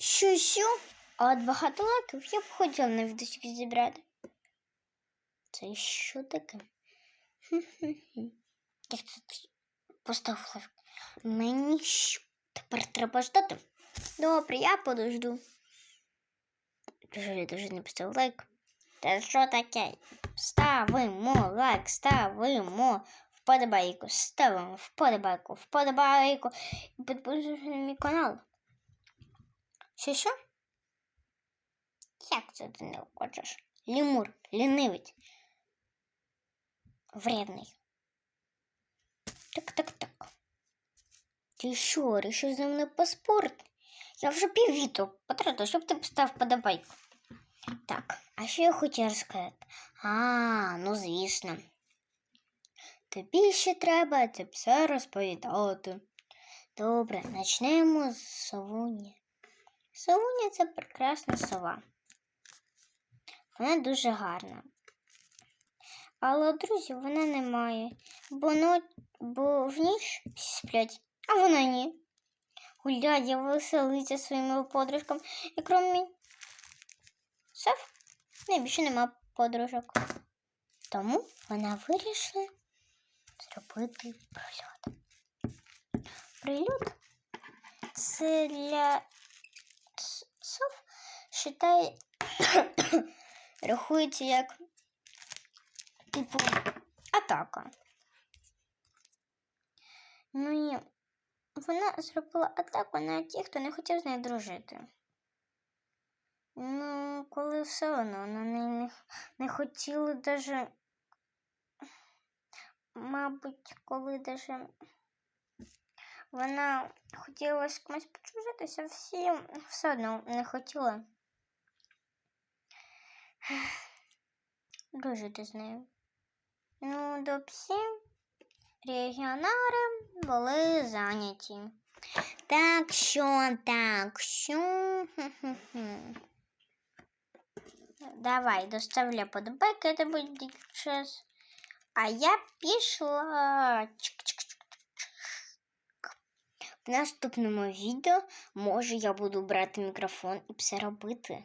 Що-що? А от багато лайків я б хотіла на відосик зібрати. Це що таке? Як тут поставив лайк? Мені що? Тепер треба ждати. Добре, я подожду. Дуже дуже не поставив лайк. Та що таке? Ставимо лайк, ставимо вподобайку, ставимо вподобайку, вподобайку і підписуйтесь на мій канал. Що що? Як це ти не хочеш? Лімур, лінивець. Вредний. Так, так, так. Ти що, рішив за мене паспорт? Я вже піввіту потратив, щоб ти поставив подобайку. Так, а що я хотіла розказати? А, ну звісно. Тобі ще треба це все розповідати. Добре, почнемо з совуні. Совуня це прекрасна сова. Вона дуже гарна. Але друзів вона не має, бо, но... бо в ніч всі сплять, а вона ні. Гуляє, веселиться своїми подружками, і крім сов, найбільше нема подружок. Тому вона вирішила зробити прильот. Прильот це для с- сов считай, рахується як типу атака. Ну і вона зробила атаку на тих, хто не хотів з нею дружити. Ну, коли все одно на неї не, не хотіли даже, мабуть, коли даже вона хотіла з комусь подружитися, всі все одно не хотіли дружити з нею. Ну, до всі регіонари були зайняті. Так що, так що. хм-хм-хм. Давай, доставляй подобайки, это будет час. А я пішла. Чик-чик-чик. Наступному відео, може, я буду брати мікрофон і все робити.